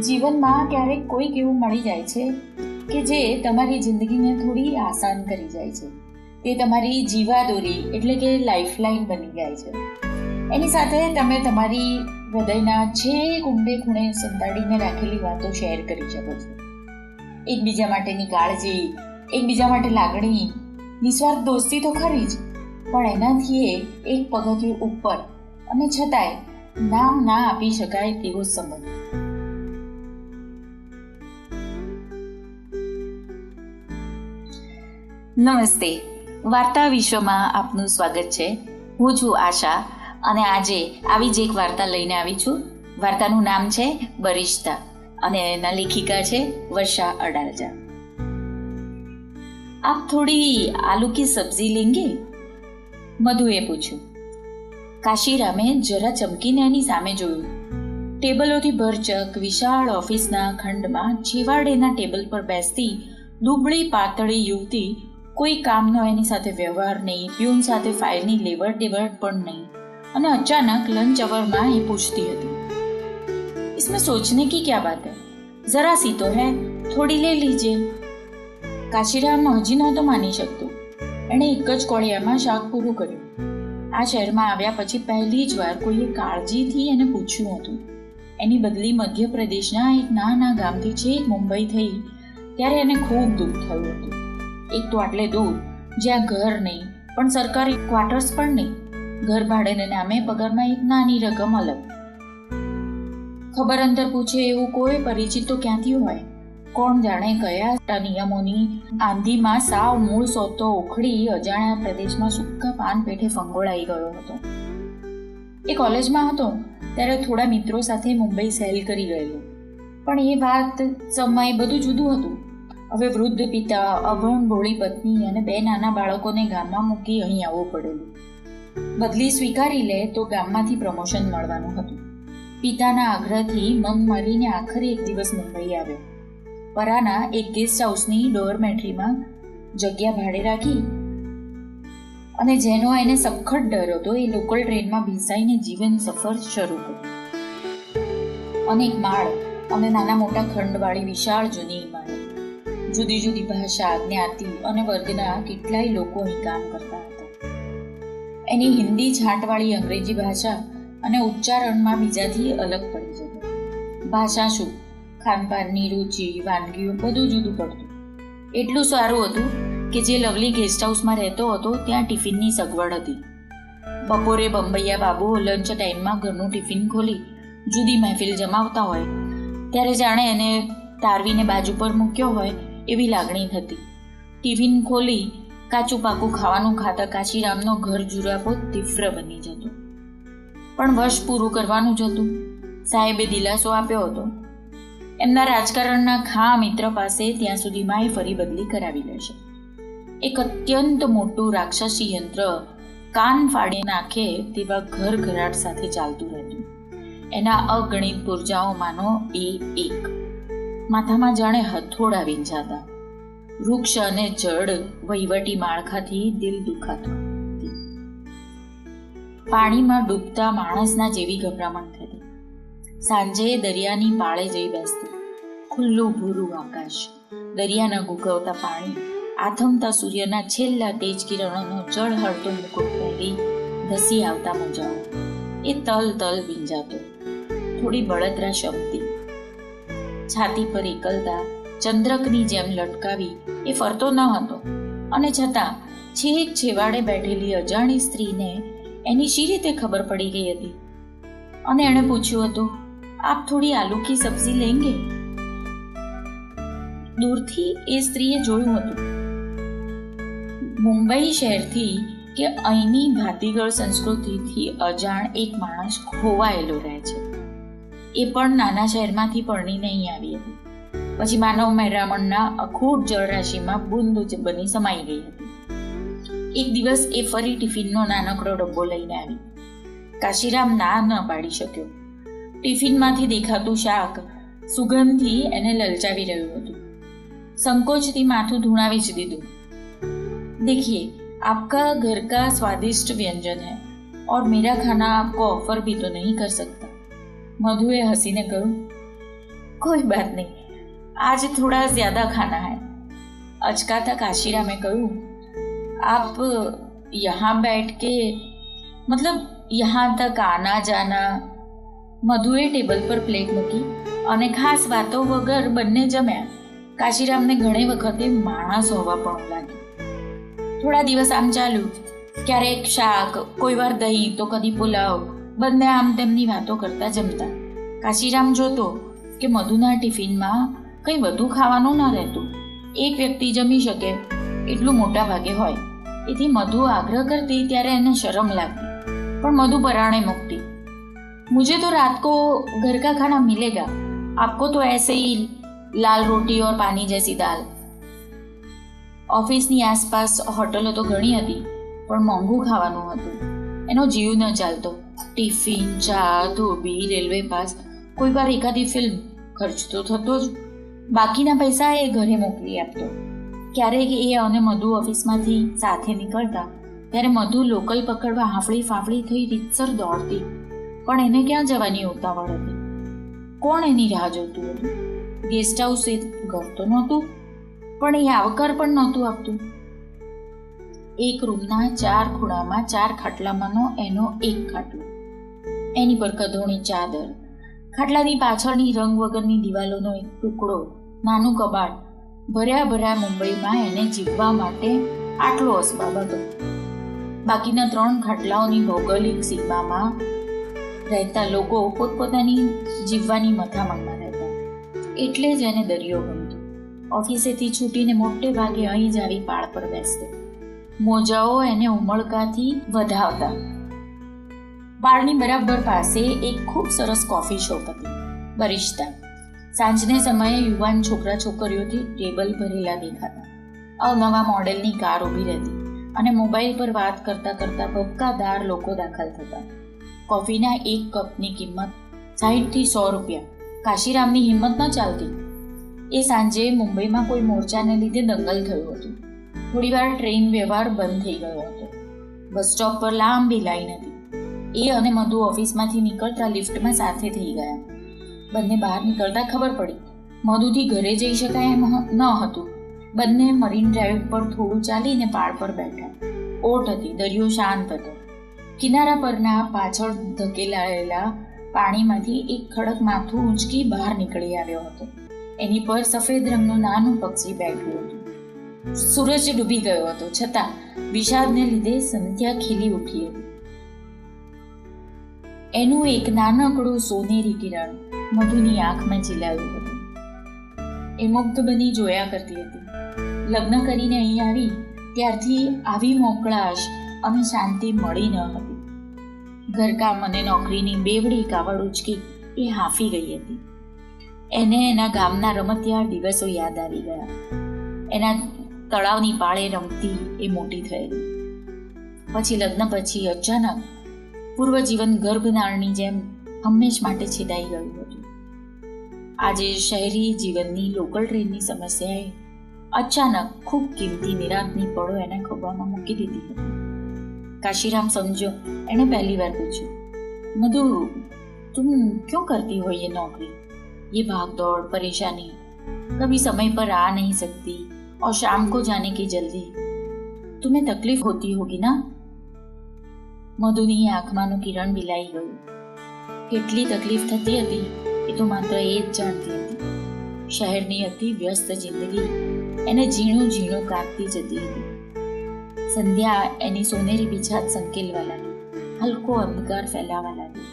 જીવનમાં ક્યારેક કોઈક એવું મળી જાય છે કે જે તમારી જિંદગીને થોડી આસાન કરી જાય છે. તે તમારી જીવાદોરી એટલે કે લાઈફલાઈન બની જાય છે. એની સાથે તમે તમારી હૃદયના જે કુંડે ખૂણે સંતાડીને રાખેલી વાતો શેર કરી શકો છો. એકબીજા માટેની કાળજી, એકબીજા માટે લાગણી, નિસ્વાર્થ દોસ્તી તો ખરી જ, પણ એનાથી એ એક પગથિયું ઉપર અને છતાંય નામ ના આપી શકાય તેવો સંબંધ. નમસ્તે. વાર્તા વિશ્વમાં આપનું સ્વાગત છે. હું છું આશા અને આજે આવી જ એક વાર્તા લઈને આવી છું. વાર્તાનું નામ છે બરિશ્તા અને એના લેખિકા છે વર્ષા અડાલજા આપ થોડી આલુ કી સબ્જી લેંગે? મધુએ પૂછ્યું. કાશીરામે જરા ચમકીને એની સામે જોયું. ટેબલોથી ભરચક વિશાળ ઓફિસના ખંડમાં છેવાડેના ટેબલ પર બેસતી દુબળી પાતળી યુવતી કોઈ કામનો એની સાથે વ્યવહાર નહીં પ્યુન સાથે ફાઇલની લેવડ દેવડ પણ નહીં અને અચાનક લંચ અવરમાં એ પૂછતી હતી इसमें सोचने की क्या बात है जरा सी तो है થોડી લે લીજે કાશીરામ હજી નહોતો માની શકતો એણે એક જ કોળિયામાં શાક પૂરું કર્યું આ શહેરમાં આવ્યા પછી પહેલી જ વાર કોઈએ કાળજીથી એને પૂછ્યું હતું એની બદલી મધ્યપ્રદેશના એક નાના ગામથી છેક મુંબઈ થઈ ત્યારે એને ખૂબ દુઃખ થયું હતું એક તો દૂર, જ્યાં ઘર નહીં, પણ સરકારી ક્વાર્ટર્સ પણ નહીં. ઘર ભાડેને નામે પગારમાં એક નાની રકમ અલગ. ખબર અંતર પૂછે એવું કોઈ પરિચિત તો ક્યાંથી હોય? કોણ જાણે કયા નિયમોની આંધીમાં સાવ મૂળ સોતો ઉખડી અજાણ્યા પ્રદેશમાં સૂકા પાન પેઠે ફંગોળાઈ ગયો હતો. એ કોલેજમાં હતો, ત્યારે થોડા મિત્રો સાથે મુંબઈ સહેલ કરી ગયેલો પણ એ વાત સમય બધું જુદું હતું. હવે વૃદ્ધ પિતા અભણ ભોળી પત્ની અને બે નાના બાળકોને ગામમાં મૂકી અહીં આવવું પડેલું. બદલી સ્વીકારી લે તો ગામમાંથી પ્રમોશન મળવાનું હતું. પિતાના આગ્રહથી મન મારીને આખરે એક દિવસ મુંબઈ આવ્યો. પરાના એક ગેસ્ટ હાઉસની ડોરમેટ્રીમાં જગ્યા ભાડે રાખી અને જેનો એને સખત ડર હતો એ લોકલ ટ્રેનમાં ભીસાઈને જીવન સફર શરૂ કરી એક માળ અને નાના મોટા ખંડવાળી વિશાળ જૂની ઇમારત. જુદી જુદી ભાષા, જ્ઞાતિ અને વર્ગના કેટલાય લોકો અહીં કામ કરતા હતા. એની હિન્દી છાંટવાળી અંગ્રેજી ભાષા અને ઉચ્ચારણમાં બીજાથી અલગ પડી જતી. ભાષા શું? ખાનપાનની રુચિ, વાનગીઓ બધું જુદું પડતું. એટલું સારું હતું કે જે લવલી ગેસ્ટ હાઉસમાં રહેતો હતો, ત્યાં ટિફિનની સગવડ હતી. બપોરે બંબૈયા બાબુ લંચ ટાઈમમાં ઘરનું ટિફિન ખોલી, જુદી મહેફિલ જમાવતા હોય. ત્યારે જાણે એને તારવીને બાજુ પર મૂક્યો હોય એવી લાગણી થતી. ટિફિન ખોલી, કાચું પાકું ખાવાનું ખાતા કાશીરામનો ઘર જુરાપો તીવ્ર બની જતો. પણ વર્ષ પૂરું કરવાનું જ હતું. સાહેબે દિલાસો આપ્યો હતો. એમના રાજકારણના ખા મિત્ર પાસે ત્યાં સુધીમાં એ ફરી બદલી કરાવી લેશે. એક અત્યંત મોટું રાક્ષસી યંત્ર કાન ફાડી નાખે તેવા ઘર ઘરાટ સાથે ચાલતું રહેતું. એના અગણિત પુરજાઓમાંનો એ એક. માથામાં જાણે હથોડા વીંજાતા. વૃક્ષ અને જળ વહીવટી માળખાથી દિલ દુખાતું. પાણીમાં ડૂબતા માણસના જેવી ગભરામણ થતી. સાંજે દરિયાની પાળે જઈ બેસતી. ખુલ્લું ભૂરું આકાશ. દરિયાના ગુગવતા પાણી. આથમતા સૂર્યના છેલ્લા તેજ કિરણોનો જળ હળતો મુકુટ પહેરી ધસી આવતા મોજાઓ. એ તલ તલ ભીંજાતો થોડી બળતરા શમતી છાતી પર એકલતા ચંદ્રકની જેમ લટકાવી એ ફરતો ન હતો. અને છતાં છેક છેવાડે બેઠેલી અજાણી સ્ત્રીને એની શી રીતે ખબર પડી ગઈ હતી? અને એણે પૂછ્યું હતું, આપ થોડી આલુ કી સબ્જી લેંગે? દૂરથી એ સ્ત્રીએ જોયું હતું, મુંબઈ શહેરથી કે અહીંની ભાતીગળ સંસ્કૃતિથી અજાણ એક માણસ ખોવાયેલો રહે છે. એ પણ નાના શહેરમાંથી પરણીને અહીં આવી હતી પછી માનવ મહેરામણના અખૂટ જળરાશિમાં બુંદ જ બની સમાઈ ગઈ હતી એક દિવસ એ ફરી ટિફિનનો નાનકડો ડબ્બો લઈને આવી કાશીરામ ના ન પાડી શક્યો ટિફિનમાંથી દેખાતું શાક સુગંધથી એને લલચાવી રહ્યું હતું સંકોચથી માથું ધૂણાવી જ દીધું देखिए आपका घर का स्वादिष्ट व्यंजन है और मेरा खाना आपको ऑफर भी तो नहीं कर सकता મધુએ હસીને કહ્યું कोई बात नहीं आज थोड़ा ज़्यादा खाना है अचकाता काशीरा में कहूँ आप यहाँ बैठ के मतलब यहाँ तक आना जाना મધુએ ટેબલ પર પ્લેટ મૂકી અને ખાસ વાતો વગર બંને જમ્યા કાશીરામને ઘણી વખતે માણસ હોવા પણ લાગ્યું થોડા દિવસ આમ ચાલ્યું ક્યારેક શાક કોઈ વાર દહીં તો કદી પુલાવ બંને આમ તેમની વાતો કરતા જમતા. કાશીરામ જોતો કે મધુના ટિફિનમાં કંઈ વધુ ખાવાનું ન રહેતું. એક વ્યક્તિ જમી શકે એટલું મોટા ભાગે હોય. એથી મધુ આગ્રહ કરતી ત્યારે એને શરમ લાગતી. પણ મધુ પરાણે મૂકતી. મુજે તો રાત કો ઘર કા ખાના મિલેગા. આપકો તો એસે હી લાલ રોટી ઓર પાણી જૈસી દાલ. ઓફિસની આસપાસ હોટલો તો ઘણી હતી, પણ મોંઘું ખાવાનું હતું. એનો જીવ ન ચાલતો. ટિફિન, ચા, ધોબી, રેલવે પાસ કોઈ વાર એકાદી ફિલ્મ, ખર્ચ તો થતો જ. બાકીના પૈસા એ ઘરે મોકલી આપતો. ક્યારેક એ અને મધુ ઓફિસમાંથી સાથે નીકળતા, ત્યારે મધુ લોકલ પકડવા હાફળી ફાંફળી થઈ રીતસર દોડતી. પણ એને ક્યાં જવાની ઉતાવળ હતી? કોણ એની રાહ જોતું હતું? ગેસ્ટ હાઉસ એ ઘર તો નહોતું, પણ એ આવકાર પણ નહોતું આપતું. એક રૂમના ચાર ખૂણામાં ચાર ખાટલામાંનો એનો એક ખાટલો. એની પર કધોણી ચાદર. ખાટલાની પાછળની રંગ વગરની દિવાલોનો એક ટુકડો, નાનું કબાટ, ભર્યા ભર્યા મુંબઈમાં એને જીવવા માટે આટલો અસબાબ હતો બાકીના ત્રણ ખાટલાઓની ભૌગોલિક સીમામાં રહેતા લોકો પોતપોતાની જીવવાની મથામણમાં રહેતા એટલે જ એને દરિયો ગમતો. ઓફિસેથી છૂટીને મોટે ભાગે અહીં જ આવી પાળ પર બેસતો. મોજાઓ એને ઉમળકાથી વધાવતા. બારની બરાબર પાસે એક ખૂબ સરસ કોફી શોપ હતી. બરિશ્તા સાંજને સમયે યુવાન છોકરા છોકરીઓથી ટેબલ ભરેલા દેખાતા. અવનવા મોડેલની કાર ઊભી રહેતી અને મોબાઈલ પર વાત કરતા કરતા ભપકાદાર લોકો દાખલ થતા. કોફીના એક કપની કિંમત સાહીઠથી સો રૂપિયા. કાશીરામની હિંમત ન ચાલતી. એ સાંજે મુંબઈમાં કોઈ મોરચાને લીધે દંગલ થયું હતું. થોડીવાર ટ્રેન વ્યવહાર બંધ થઈ ગયો હતો. બસ સ્ટોપ પર લાંબી લાઈન હતી. એ અને મધુ ઓફિસમાંથી નીકળતા લિફ્ટમાં સાથે થઈ ગયા. બંને બહાર નીકળતા ખબર પડી. મધુથી ઘરે જઈ શકાય એમ ન હતું. બંને મરીન ડ્રાઈવ પર થોડું ચાલીને પાળ પર બેઠા. ઓટ હતી, દરિયો શાંત હતો. કિનારા પરના પાછળ ધકેલાયેલા પાણીમાંથી એક ખડક માથું ઊંચકી બહાર નીકળી આવ્યો હતો. એની પર સફેદ રંગનું નાનું પક્ષી બેઠું હતું. સૂરજ ડૂબી ગયો હતો. છતાં વિષાદને લીધે સંધ્યા ખીલી ઉઠી હતી. એનું એક નાનકડું સોનેરી કિરણ મધુની આંખમાં ચીલાયું હતું. એ મુગ્ધ બની જોયા કરતી હતી. લગ્ન કરીને અહીં આવી, ત્યારથી આવી મોકળાશ અને શાંતિ મળી ન હતી. ઘરકામ અને નોકરીની બેવડી કાવડ ઉચકી એ હાફી ગઈ હતી. એને એના ગામના રમતિયાળ દિવસો યાદ આવી ગયા. એના તળાવની પાળે રમતી એ મોટી થયેલી. પછી લગ્ન પછી અચાનક પૂર્વજીવન ગર્ભનાળની જેમ હંમેશ માટે છેદાઈ ગયું હતું આજે શહેરી જીવનની લોકલ ટ્રેનની સમસ્યાએ અચાનક ખૂબ કિંમતી નિરાંતની પળો એને ખોબામાં મૂકી દીધી હતી काशीराम समझो एने पहली बार पूछा मधु तुम क्यों करती हो ये नौकरी ये भाग दौड़ परेशानी कभी समय पर आ नहीं सकती और शाम को जाने की जल्दी तुम्हें तकलीफ होती होगी ना મધુની આંખમાંનું કિરણ બિલાઈ ગયું. કેટલી તકલીફ થતી હતી એ તો માત્ર એ જ જાણતી હતી. શહેરની અતિ વ્યસ્ત જિંદગી એને ઝીણું ઝીણું કાપતી જતી હતી. સંધ્યા એની સોનેરી બીછાત સંકેલવા લાગી. હલકો અંધકાર ફેલાવા લાગ્યો.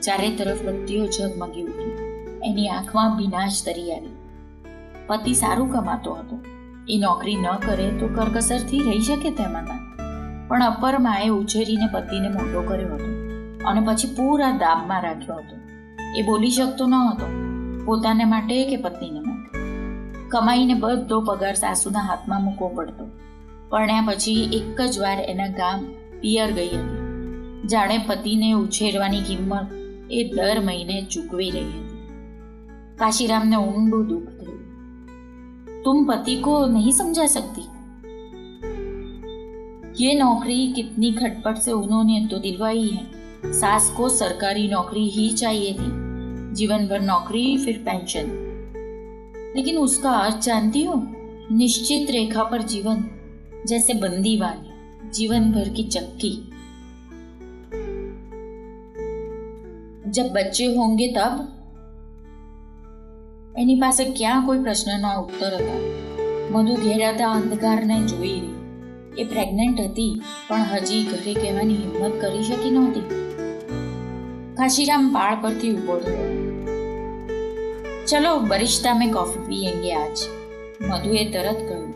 ચારે તરફ બત્તીઓ ઝગમગી ઉઠી. એની આંખમાં ભીનાશ તરી આવી. પતિ સારું કમાતો હતો. એ નોકરી ન કરે તો કરકસરથી રહી શકે તેમાં પણ અપર માએ ઉછેરીને પતિને મોટો કર્યો હતો અને પછી પૂરા દાબમાં રાખ્યો હતો. એ બોલી શકતો ન હતો. પોતાને માટે કે પત્નીને માટે? કમાઈને બધો પગાર સાસુના હાથમાં મૂકવો પડતો. પરણ્યા પછી એક જ વાર એના ગામ પિયર ગઈ હતી. જાણે પતિને ઉછેરવાની કિંમત એ દર મહિને ચૂકવી રહી હતી. કાશીરામને ઊંડું દુઃખ થયું. તું પતિ કો નહીં સમજા શકતી? ये नौकरी कितनी खटपट से उन्होंने तो दिलवाई है सास को सरकारी नौकरी ही चाहिए थी जीवन भर नौकरी फिर पेंशन लेकिन उसका अर्थ जानती हो निश्चित रेखा पर जीवन जैसे बंदी वाली जीवन भर की चक्की जब बच्चे होंगे तब એની પાસે ક્યાં કોઈ પ્રશ્નના ઉત્તર હતા મધુ ઘેરાતા અંધકારને જોઈ રહી એ પ્રેગ્નન્ટ હતી પણ હજી ઘરે કહેવાની હિંમત કરી શકી નહોતી કાશીરામ પાળ પરથી ઊભો થયો ચલો બરિશ્તા મેં કોફી પીએંગે આજ મધુએ તરત કહ્યું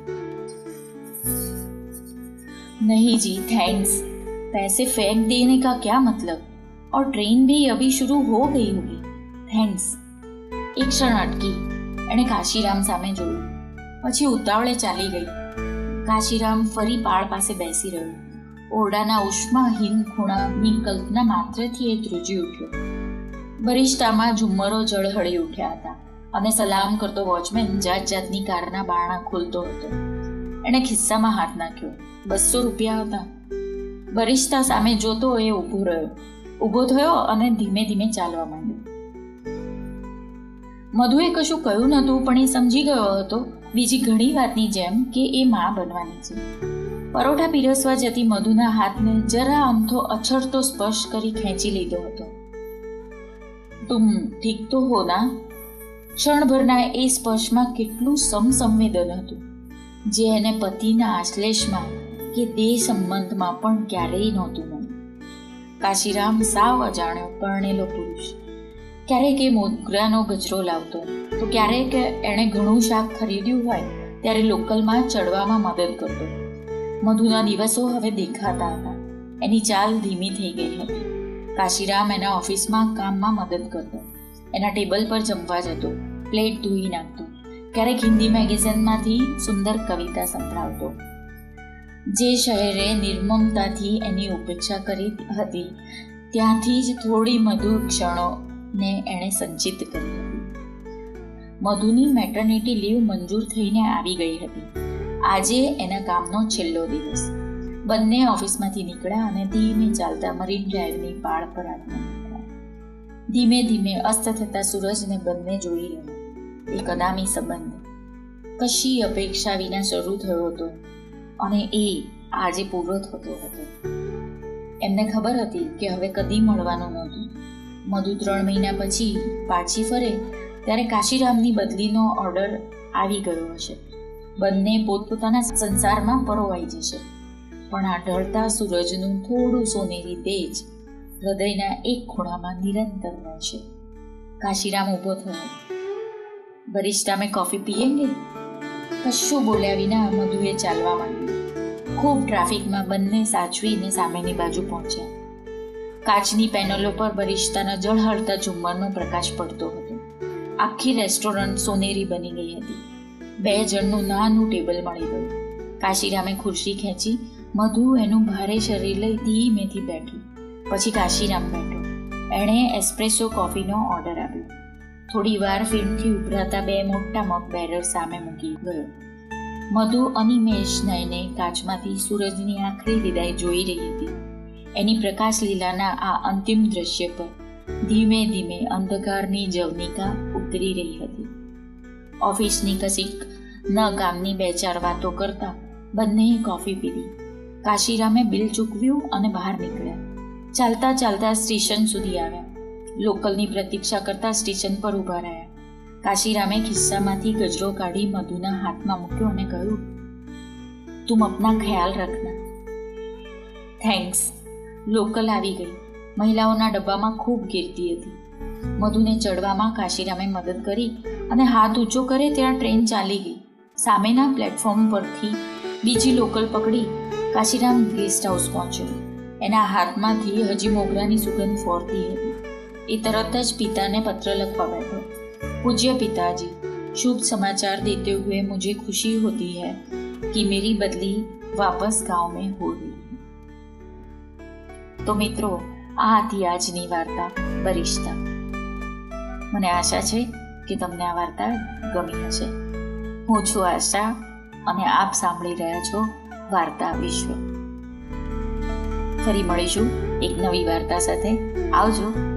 नहीं जी थैंक्स पैसे फेंक देने का क्या मतलब और ट्रेन भी अभी शुरू हो गई होगी थैंक्स એક ક્ષણ અટકી એણે કાશીરામ સામે જોયું પછી ઉતાવળે ચાલી ગઈ કાશીરામ ફરી પાળ પાસે બેસી રહ્યો. ઓરડાના ઉષ્માહીન ખૂણાની કલ્પના માત્રથી એ ધ્રુજી ઉઠ્યો. બરિષ્ઠામાં ઝુમ્મરો જળહળી ઉઠ્યા હતા અને સલામ કરતો વોચમેન જાત જાતની કારના બારણા ખોલતો હતો. એણે ખિસ્સામાં હાથ નાખ્યો. બસો રૂપિયા હતા. બરિષ્ઠા સામે જોતો એ ઊભો રહ્યો. ઊભો થયો અને ધીમે ધીમે ચાલવા માંડ્યો. મધુએ કશું કહ્યું નહોતું, પણ એ સમજી ગયો હતો બીજી ઘણી વાતની જેમ કે એ માં બનવાની છે. પરોઠા પીરસવા જતી મધુના હાથને જરા અમથો અછડતો સ્પર્શ કરી ખેંચી લીધો હતો. તું ઠીક તો હો ના? ક્ષણભરના એ સ્પર્શમાં કેટલું સમસંવેદન હતું, જે એને પતિના આશ્લેષમાં કે દેહ સંબંધમાં પણ ક્યારેય નહોતું મળ્યું. કાશીરામ સાવ અજાણ્યો, પરણેલો પુરુષ ક્યારેક એ મોગરાનો ગજરો લાવતો. તો ક્યારેક એણે ઘણું શાક ખરીદ્યું હોય, ત્યારે લોકલમાં ચડવામાં મદદ કરતો. મધુના દિવસો હવે દેખાતા હતા. એની ચાલ ધીમી થઈ ગઈ હતી. કાશીરામ એના ઓફિસમાં કામમાં મદદ કરતો. એના ટેબલ પર જમવા જતો, પ્લેટ ધોઈ નાખતો. ક્યારેક હિન્દી મેગેઝિનમાંથી સુંદર કવિતા સંભળાવતો. જે શહેરે નિર્મમતાથી એની ઉપેક્ષા કરી હતી, ત્યાંથી જ થોડી મધુર ક્ષણોને એણે સંચિત કરી હતી મધુની મેટર્નિટી લીવ મંજૂર થઈને આવી ગઈ હતી. આજે એના કામનો છેલ્લો દિવસ. બંને ઓફિસમાંથી નીકળ્યા અને ધીમે ચાલતા મરીન ડ્રાઈવની પાળ પર આવ્યા ધીમે ધીમે અસ્ત થતા સૂરજને બંને જોઈ રહ્યા. એક અનામી સંબંધ. કશી અપેક્ષા વિના શરૂ થયો હતો અને એ આજે પૂરો થતો હતો. એમને ખબર હતી કે હવે કદી મળવાનું નહોતું. મધુ ત્રણ મહિના પછી પાછી ફરે, ત્યારે કાશીરામની બદલીનો ઓર્ડર આવી ગયો હશે. બંને પોતપોતાના સંસારમાં પરોવાઈ જશે. પણ આ ઢળતા સૂરજનું થોડું સોનેરી તેજ હૃદયના એક ખૂણામાં નિરંતર રહેશે. કાશીરામ ઊભો થયો. બરિસ્ટા મેં કોફી પીએંગે? કશું બોલ્યા વિના મધુએ ચાલવા માંડ્યું. ખૂબ ટ્રાફિકમાં બંને સાચવીને સામેની બાજુ પહોંચ્યા. કાચની પેનલો પર બરિસ્તાના જળહળતા ઝુમ્મરનો પ્રકાશ પડતો હતો. આખી રેસ્ટોરન્ટ સોનેરી બની ગઈ હતી. બે જણનું નાનું ટેબલ મળી ગયું. કાશીરામે ખુરશી ખેંચી મધુ એનું ભારે શરીર લઈ ધીમેથી બેઠી. પછી કાશીરામ બેઠો. એણે એસ્પ્રેસો કોફીનો ઓર્ડર આપ્યો. થોડી વાર ફિલ્મથી ઉભરાતા બે મોટા મગ બેરર સામે મૂકી ગયો. મધુ અનિમેષ નયને કાચમાંથી સૂરજની આખરી વિદાય જોઈ રહી હતી. એની પ્રકાશ લીલાના આ અંતિમ દ્રશ્ય પર ધીમે ધીમે અંધકારની જવનિકા ઉતરી રહી હતી. ઓફિસની કશીક ન ગામની બે ચાર વાતો કરતા બંનેએ કોફી પીધી. કાશીરામે બિલ ચૂકવ્યું અને બહાર નીકળ્યા. ચાલતા ચાલતા સ્ટેશન સુધી આવ્યા. લોકલની પ્રતીક્ષા કરતા સ્ટેશન પર ઊભા રહ્યા. કાશીરામે ખિસ્સામાંથી ગજરો કાઢી મધુના હાથમાં મૂક્યો અને કહ્યું, તું અપના ખ્યાલ રખના. થેન્ક્સ. લોકલ આવી ગઈ મહિલાઓના ડબ્બામાં ખૂબ ગીરતી હતી મધુને ચડવામાં કાશીરામે મદદ કરી અને હાથ ઊંચો કરે ત્યાં ટ્રેન ચાલી ગઈ સામેના પ્લેટફોર્મ પરથી બીજી લોકલ પકડી કાશીરામ ગેસ્ટ હાઉસ પહોંચ્યો એના હાથમાંથી હજી મોગરાની સુગંધ ફોરતી હતી એ તરત જ પિતાને પત્ર લખવા બેઠો पूज्य पिताजी शुभ समाचार देते हुए मुझे खुशी होती है कि मेरी बदली वापस गांव में हो गई તો મિત્રો, આ હતી આજની વાર્તા બરિશ્તા મને આશા છે કે તમને આ વાર્તા ગમી હશે. હું છું આશા અને આપ સાંભળી રહ્યા છો વાર્તા વિશ્વ. ફરી મળીશું એક નવી વાર્તા સાથે. આવજો.